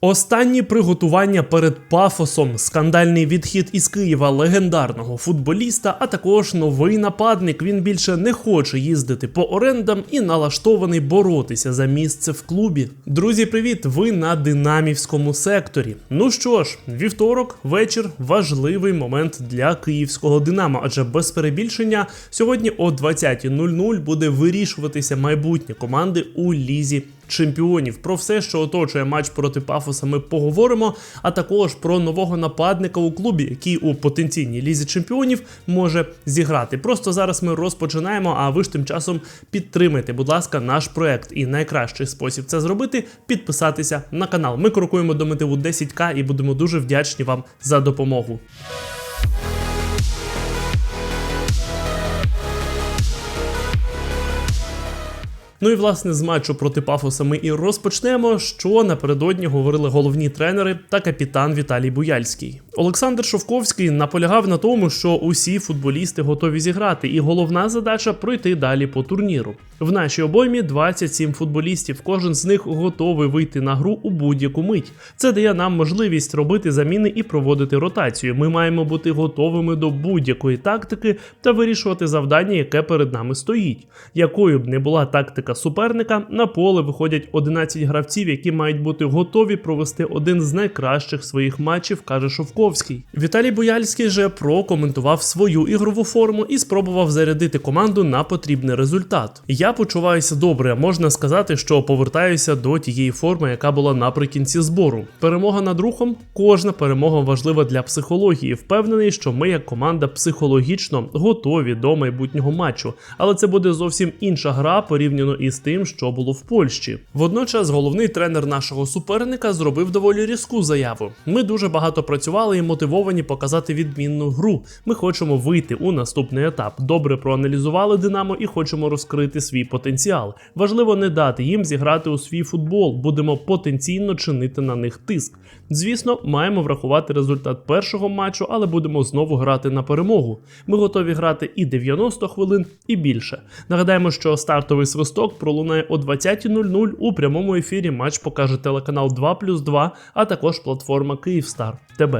Останні приготування перед пафосом, скандальний відхід із Києва легендарного футболіста, а також новий нападник. Він більше не хоче їздити по орендам і налаштований боротися за місце в клубі. Друзі, привіт! Ви на динамівському секторі. Ну що ж, вівторок, вечір важливий момент для київського Динамо, адже без перебільшення сьогодні о 20.00 буде вирішуватися майбутнє команди у лізі чемпіонів. Про все, що оточує матч проти Пафоса, ми поговоримо. А також про нового нападника у клубі, який у потенційній лізі чемпіонів може зіграти. Просто зараз ми розпочинаємо. А ви ж тим часом підтримайте, будь ласка, наш проект. І найкращий спосіб це зробити підписатися на канал. Ми крокуємо до мотиву 10к і будемо дуже вдячні вам за допомогу. Ну і власне з матчу проти Пафоса ми і розпочнемо. Що напередодні говорили головні тренери та капітан Віталій Буяльський. Олександр Шовковський наполягав на тому, що усі футболісти готові зіграти, і головна задача пройти далі по турніру. В нашій обоймі 27 футболістів. Кожен з них готовий вийти на гру у будь-яку мить. Це дає нам можливість робити заміни і проводити ротацію. Ми маємо бути готовими до будь-якої тактики та вирішувати завдання, яке перед нами стоїть. Якою б не була тактика суперника, на поле виходять 11 гравців, які мають бути готові провести один з найкращих своїх матчів, каже Шовковський. Віталій Бояльський же прокоментував свою ігрову форму і спробував зарядити команду на потрібний результат. Я почуваюся добре, можна сказати, що повертаюся до тієї форми, яка була наприкінці збору. Перемога над рухом, кожна перемога важлива для психології. Впевнений, що ми, як команда, психологічно готові до майбутнього матчу, але це буде зовсім інша гра порівняно із тим, що було в Польщі. Водночас, головний тренер нашого суперника зробив доволі різку заяву. Ми дуже багато працювали і мотивовані показати відмінну гру. Ми хочемо вийти у наступний етап. Добре проаналізували Динамо і хочемо розкрити свій потенціал. Важливо не дати їм зіграти у свій футбол. Будемо потенційно чинити на них тиск. Звісно, маємо врахувати результат першого матчу, але будемо знову грати на перемогу. Ми готові грати і 90 хвилин, і більше. Нагадаємо, що стартовий свисток пролунає о 20.00 у прямому ефірі. Матч покаже телеканал 2+,2, а також платформа Київстар ТБ.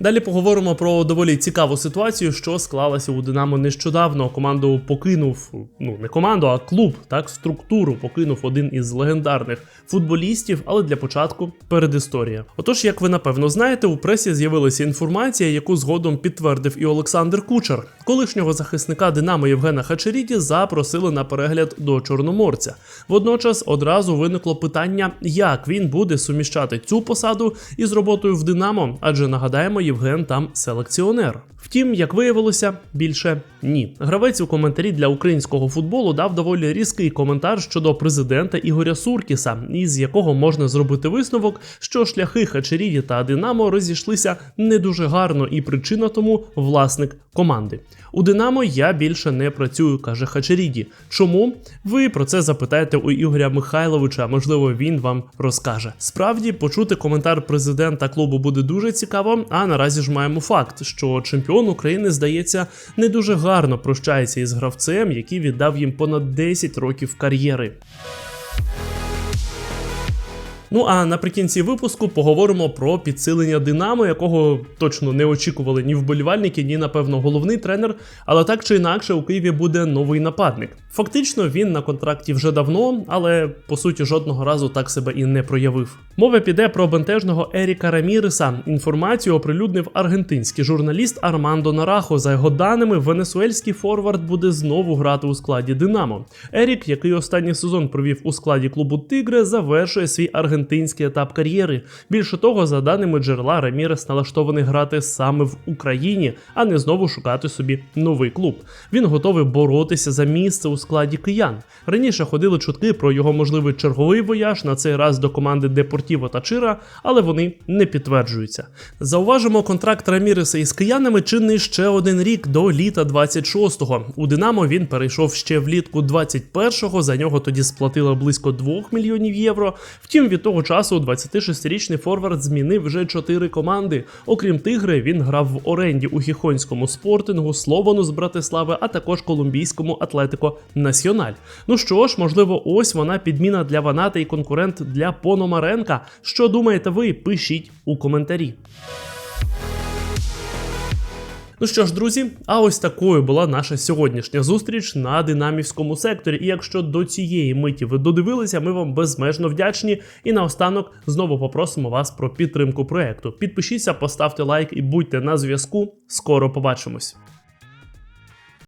Далі поговоримо про доволі цікаву ситуацію, що склалася у Динамо нещодавно. Команду покинув, ну не команду, а клуб, так структуру покинув один із легендарних футболістів. Але для початку передісторія. Отож, як ви напевно знаєте, у пресі з'явилася інформація, яку згодом підтвердив і Олександр Кучер. Колишнього захисника Динамо Євгена Хачеріді запросили на перегляд до Чорноморця. Водночас одразу виникло питання, як він буде суміщати цю посаду із роботою в Динамо, адже нагадаємо. Євген там селекціонер. Втім, як виявилося, більше ні. Гравець у коментарі для українського футболу дав доволі різкий коментар щодо президента Ігоря Суркіса, із якого можна зробити висновок, що шляхи Хачеріді та Динамо розійшлися не дуже гарно, і причина тому власник команди. У Динамо я більше не працюю, каже Хачеріді. Чому? Ви про це запитаєте у Ігоря Михайловича, можливо, він вам розкаже. Справді, почути коментар президента клубу буде дуже цікаво. А наразі ж маємо факт, що чемпіон України, здається, не дуже гарно прощається із гравцем, який віддав їм понад 10 років кар'єри. Ну а наприкінці випуску поговоримо про підсилення Динамо, якого точно не очікували ні вболівальники, ні, напевно, головний тренер. Але так чи інакше у Києві буде новий нападник. Фактично він на контракті вже давно, але по суті жодного разу так себе і не проявив. Мова піде про бентежного Еріка Раміреса. Інформацію оприлюднив аргентинський журналіст Армандо Нарахо. За його даними, венесуельський форвард буде знову грати у складі Динамо. Ерік, який останній сезон провів у складі клубу Тигре, завершує свій аргентинський етап кар'єри. Більше того, за даними джерела, Рамірес налаштований грати саме в Україні, а не знову шукати собі новий клуб. Він готовий боротися за місце у складі киян. Раніше ходили чутки про його можливий черговий вояж на цей раз до команди Депортіво та Чира, але вони не підтверджуються. Зауважимо, контракт Раміреса із киянами чинний ще один рік до літа 26-го. У Динамо він перейшов ще влітку 21-го, За нього тоді сплатили близько 2 мільйонів євро. Втім, від того часу 26-річний форвард змінив вже 4 команди. Окрім Тигри, він грав в оренді у хіхонському спортингу, Словану з Братислави, а також колумбійському Атлетико Національ. Ну що ж, можливо, ось вона підміна для Ваната і конкурент для Пономаренка. Що думаєте ви? Пишіть у коментарі. Ну що ж, друзі, а ось такою була наша сьогоднішня зустріч на динамівському секторі. І якщо до цієї миті ви додивилися, ми вам безмежно вдячні. І наостанок знову попросимо вас про підтримку проекту. Підпишіться, поставте лайк і будьте на зв'язку. Скоро побачимось.